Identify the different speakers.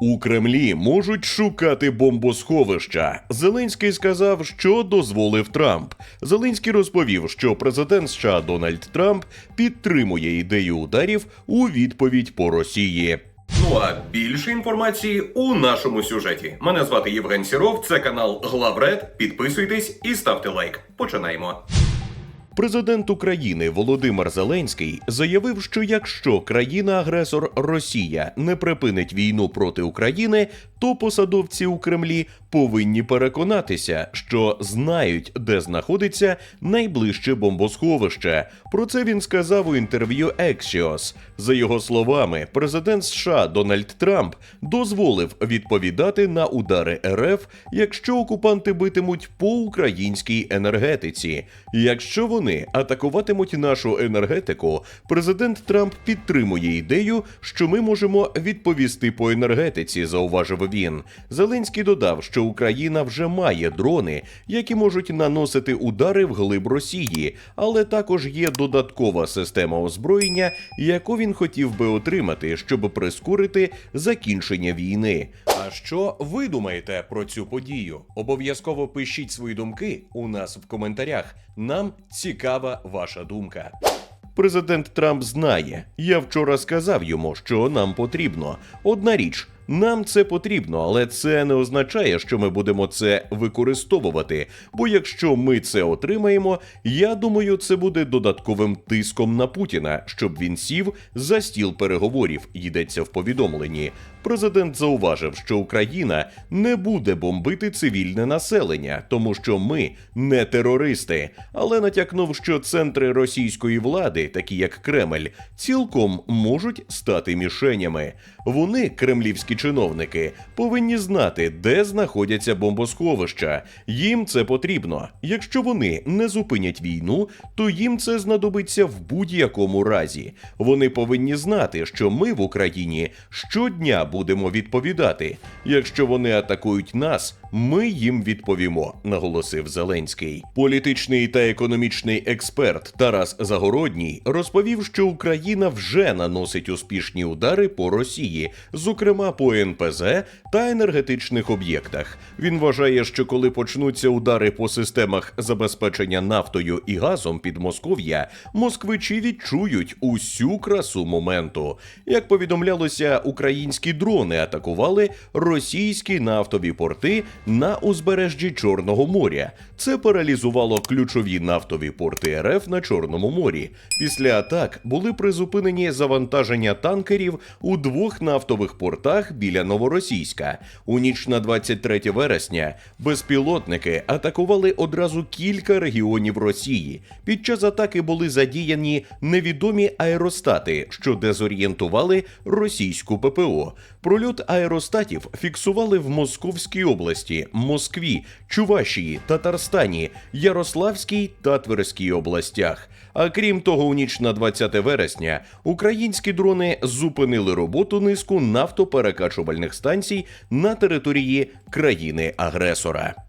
Speaker 1: У Кремлі можуть шукати бомбосховища. Зеленський сказав, що дозволив Трамп. Зеленський розповів, що президент США Дональд Трамп підтримує ідею ударів у відповідь по Росії.
Speaker 2: Ну а більше інформації у нашому сюжеті. Мене звати Євген Сіров, це канал Главред. Підписуйтесь і ставте лайк. Починаємо.
Speaker 1: Президент України Володимир Зеленський заявив, що якщо країна-агресор Росія не припинить війну проти України, то посадовці у Кремлі повинні переконатися, що знають, де знаходиться найближче бомбосховище. Про це він сказав у інтерв'ю Axios. За його словами, президент США Дональд Трамп дозволив відповідати на удари РФ, якщо окупанти битимуть по українській енергетиці. Якщо вони атакуватимуть нашу енергетику, президент Трамп підтримує ідею, що ми можемо відповісти по енергетиці, зауважив він. Зеленський додав, що Україна вже має дрони, які можуть наносити удари в глиб Росії, але також є додаткова система озброєння, яку він хотів би отримати, щоб прискорити закінчення війни. Що ви думаєте про цю подію? Обов'язково пишіть свої думки у нас в коментарях. Нам цікава ваша думка. Президент Трамп знає. Я вчора сказав йому, що нам потрібно. Одна річ. Нам це потрібно, але це не означає, що ми будемо це використовувати. Бо якщо ми це отримаємо, я думаю, це буде додатковим тиском на Путіна, щоб він сів за стіл переговорів. Йдеться в повідомленні. Президент зауважив, що Україна не буде бомбити цивільне населення, тому що ми не терористи, але натякнув, що центри російської влади, такі як Кремль, цілком можуть стати мішенями. Вони, кремлівські чиновники, повинні знати, де знаходяться бомбосховища. Їм це потрібно. Якщо вони не зупинять війну, то їм це знадобиться в будь-якому разі. Вони повинні знати, що ми в Україні щодня будемо відповідати. Якщо вони атакують нас, ми їм відповімо, наголосив Зеленський. Політичний та економічний експерт Тарас Загородній розповів, що Україна вже наносить успішні удари по Росії, зокрема по НПЗ та енергетичних об'єктах. Він вважає, що коли почнуться удари по системах забезпечення нафтою і газом під Москов'я, москвичі відчують усю красу моменту. Як повідомлялося, українські дрони атакували російські нафтові порти на узбережжі Чорного моря. Це паралізувало ключові нафтові порти РФ на Чорному морі. Після атак були призупинені завантаження танкерів у двох нафтових портах біля Новоросійська. У ніч на 23 вересня безпілотники атакували одразу кілька регіонів Росії. Під час атаки були задіяні невідомі аеростати, що дезорієнтували російську ППО. Прольот аеростатів фіксували в Московській області, Москві, Чувашії, Татарстані, Ярославській та Тверській областях. А крім того, у ніч на 20 вересня українські дрони зупинили роботу низку нафтоперекачувальних станцій на території країни-агресора.